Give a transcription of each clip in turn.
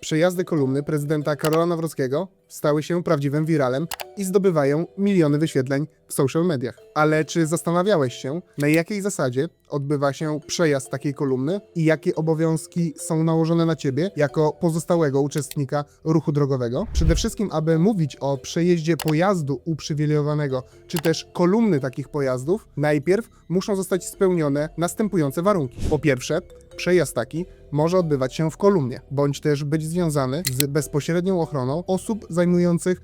Przejazdy kolumny prezydenta Karola Nawrockiego stały się prawdziwym wiralem i zdobywają miliony wyświetleń w social mediach. Ale czy zastanawiałeś się, na jakiej zasadzie odbywa się przejazd takiej kolumny i jakie obowiązki są nałożone na ciebie jako pozostałego uczestnika ruchu drogowego? Przede wszystkim, aby mówić o przejeździe pojazdu uprzywilejowanego, czy też kolumny takich pojazdów, najpierw muszą zostać spełnione następujące warunki. Po pierwsze, przejazd taki może odbywać się w kolumnie, bądź też być związany z bezpośrednią ochroną osób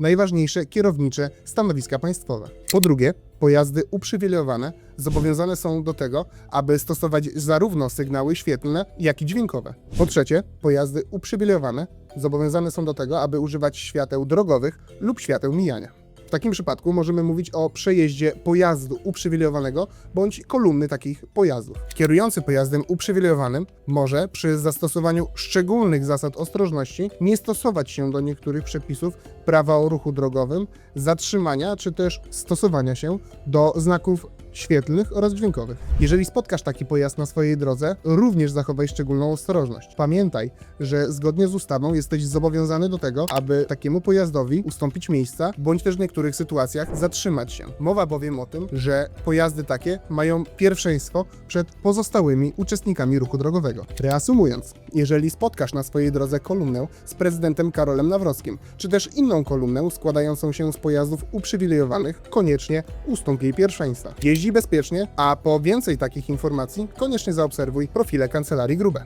najważniejsze kierownicze stanowiska państwowe. Po drugie, pojazdy uprzywilejowane zobowiązane są do tego, aby stosować zarówno sygnały świetlne, jak i dźwiękowe. Po trzecie, pojazdy uprzywilejowane zobowiązane są do tego, aby używać świateł drogowych lub świateł mijania. W takim przypadku możemy mówić o przejeździe pojazdu uprzywilejowanego bądź kolumny takich pojazdów. Kierujący pojazdem uprzywilejowanym może przy zastosowaniu szczególnych zasad ostrożności nie stosować się do niektórych przepisów prawa o ruchu drogowym, zatrzymania czy też stosowania się do znaków świetlnych oraz dźwiękowych. Jeżeli spotkasz taki pojazd na swojej drodze, również zachowaj szczególną ostrożność. Pamiętaj, że zgodnie z ustawą jesteś zobowiązany do tego, aby takiemu pojazdowi ustąpić miejsca, bądź też w niektórych sytuacjach zatrzymać się. Mowa bowiem o tym, że pojazdy takie mają pierwszeństwo przed pozostałymi uczestnikami ruchu drogowego. Reasumując, jeżeli spotkasz na swojej drodze kolumnę z prezydentem Karolem Nawrockim, czy też inną kolumnę składającą się z pojazdów uprzywilejowanych, koniecznie ustąp jej pierwszeństwa. Jeździ bezpiecznie, a po więcej takich informacji koniecznie zaobserwuj profile Kancelarii Grube.